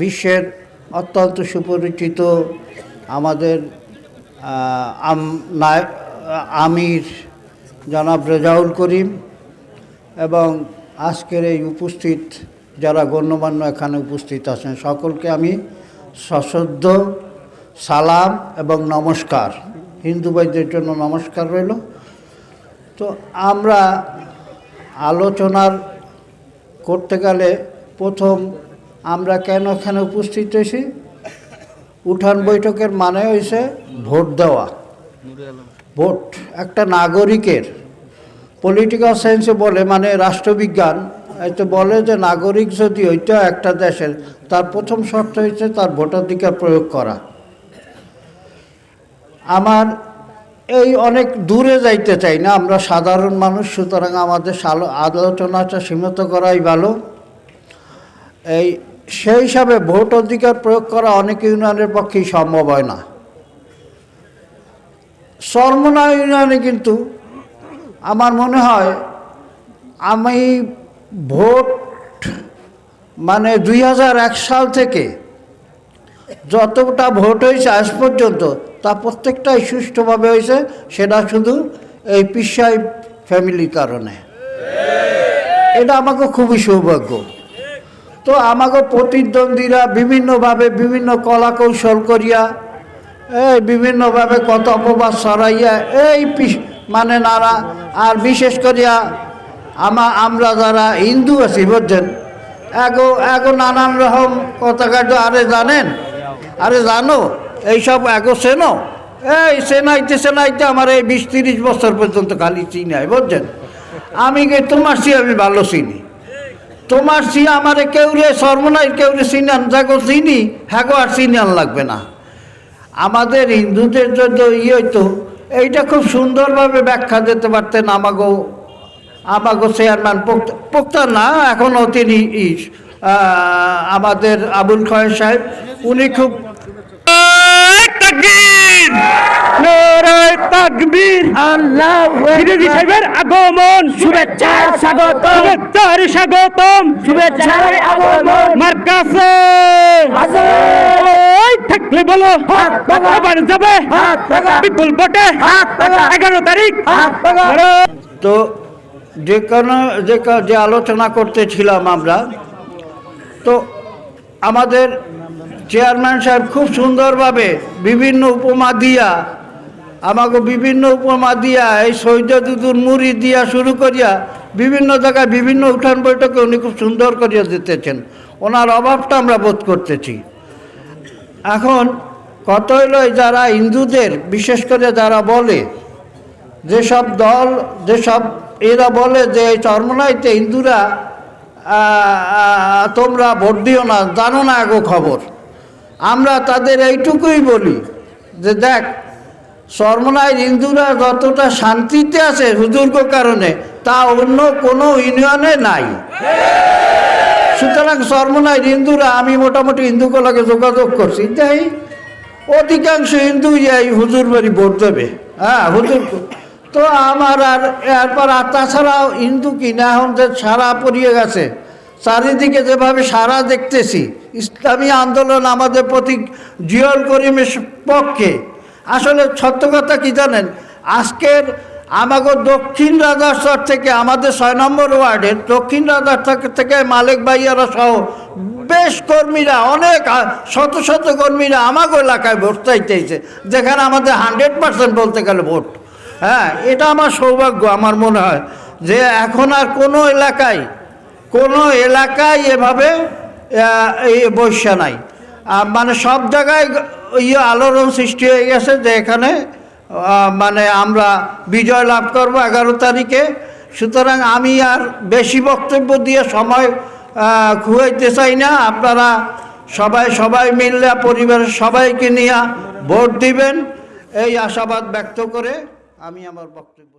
বিশ্বের অত্যন্ত সুপরিচিত আমাদের আমির জনাব রেজাউল করিম এবং আজকের এই উপস্থিত যারা গণ্যমান্য এখানে উপস্থিত আছেন, সকলকে আমি সশ্রদ্ধ, সালাম এবং নমস্কার। হিন্দু ভাইদের জন্য নমস্কার রইল। তো আমরা আলোচনার করতে গেলে প্রথম আমরা কেন এখানে উপস্থিত হয়েছি? উঠান বৈঠকের মানে হয়েছে ভোট দেওয়া। ভোট একটা নাগরিকের পলিটিক্যাল সায়েন্সে বলে মানে রাষ্ট্রবিজ্ঞান, এতে বলে যে নাগরিক যদি ওইটা একটা দেশের, তার প্রথম শর্ত হচ্ছে তার ভোটাধিকার প্রয়োগ করা। আমার এই অনেক দূরে যাইতে চাই না, আমরা সাধারণ মানুষ, সুতরাং আমাদের আলোচনাটা সীমিত করাই ভালো। এই সেই হিসাবে ভোট অধিকার প্রয়োগ করা অনেক ইউনিয়নের পক্ষেই সম্ভব হয় না। সর্বনা ইউনিয়নে কিন্তু আমার মনে হয় আমি ভোট মানে দুই হাজার এক সাল থেকে যতটা ভোট হয়েছে আজ পর্যন্ত তা প্রত্যেকটাই সুষ্ঠুভাবে হয়েছে, সেটা শুধু এই পিসাই ফ্যামিলির কারণে। এটা আমাকে খুবই সৌভাগ্য। তো আমাকে প্রতিদ্বন্দ্বীরা বিভিন্নভাবে বিভিন্ন কলা কৌশল করিয়া, এই বিভিন্নভাবে কত অপবাদ সরাইয়া এই মানে নারা, আর বিশেষ করিয়া আমা, আমরা যারা হিন্দু আছি, বুঝছেন? এগো এগো নানান রকম কথা আরে জানেন? আরে জানো? এইসব এগো সেনো? এই সেনাইতে সেনাইতে আমার এই বিশ তিরিশ বছর পর্যন্ত খালি চিনাই বুঝছেন? আমি তোমার সি আমি ভালো চিনি? তোমার সি আমারে কেউ রে সর্বনাই কেউ রে চিনান যাগো চিনি, হ্যাগো আর চিনান লাগবে না। আমাদের হিন্দুদের জন্য ই হইতো, এইটা খুব সুন্দরভাবে ব্যাখ্যা দিতে পারতেন আমাগো আমাগো চেয়ারম্যান পোক্তা না এখনও তিনি আমাদের আবুল খয়ের সাহেব, উনি খুব তাকবীর। আল্লাহ সাহেবের আগমন। শুভেচ্ছার স্বাগতম। শুভেচ্ছার স্বাগতম। শুভেচ্ছার আগমন। মার্কাসে। ওই থাকলে বলো। আবার যাবে। বিপুল পাকা। এগারো তারিখ। তো যে কোনো যে যে আলোচনা করতেছিলাম আমরা তো আমাদের চেয়ারম্যান সাহেব খুব সুন্দরভাবে বিভিন্ন উপমা দিয়া আমাকে বিভিন্ন উপমা দিয়া, এই সৈয়দুদুর মুড়ি দিয়া শুরু করিয়া বিভিন্ন জায়গায় বিভিন্ন উঠান বৈঠকে উনি খুব সুন্দর করিয়া দিতেছেন। ওনার অভাবটা আমরা বোধ করতেছি। এখন কত হইল যারা হিন্দুদের, বিশেষ করে যারা বলে, যেসব দল, যেসব এরা বলে যে এই চরমনাইতে হিন্দুরা তোমরা ভোট দিও না, জানো না আগো খবর। আমরা তাদের এইটুকুই বলি যে দেখ চরমনাইয়ের হিন্দুরা যতটা শান্তিতে আছে হুজুর্গ কারণে, তা অন্য কোনো ইউনিয়নে নাই। সুতরাং সর্বনাই হিন্দুরা আমি মোটামুটি হিন্দুগুলোকে যোগাযোগ করছি। তাই অধিকাংশ হিন্দু এই হুজুর বাড়ি ভোট দেবে। হ্যাঁ হুজুর তো আমার আর এরপর আর তাছাড়াও হিন্দু কিনা এখন যে সারা পড়িয়ে গেছে। চারিদিকে যেভাবে সারা দেখতেছি, ইসলামী আন্দোলন আমাদের প্রতি জিয়ল করিমের পক্ষে আসলে সত্য কথা কি জানেন? আজকের আমাকে দক্ষিণ রাজারচর থেকে আমাদের ছয় নম্বর ওয়ার্ডের দক্ষিণ রাজারচর থেকে মালিক ভাইয়ারা সহ বেশ কর্মীরা, অনেক শত শত কর্মীরা আমাকে এলাকায় ভোট চাইতেছে। যেখানে আমাদের হান্ড্রেড পার্সেন্ট বলতে গেলে ভোট। হ্যাঁ এটা আমার সৌভাগ্য, আমার মনে হয় যে এখন আর কোনো এলাকায় কোনো এলাকায় এভাবে এই বৈশা নাই। মানে সব জায়গায় ইয়ে আলোড়ন সৃষ্টি হয়ে গেছে যে এখানে মানে আমরা বিজয় লাভ করব এগারো তারিখে। সুতরাং আমি আর বেশি বক্তব্য দিয়ে সময় খুয়াইতে চাই না। আপনারা সবাই সবাই মিললে পরিবারের সবাইকে নিয়ে ভোট দিবেন। এই আশাবাদ ব্যক্ত করে আমি আমার বক্তব্য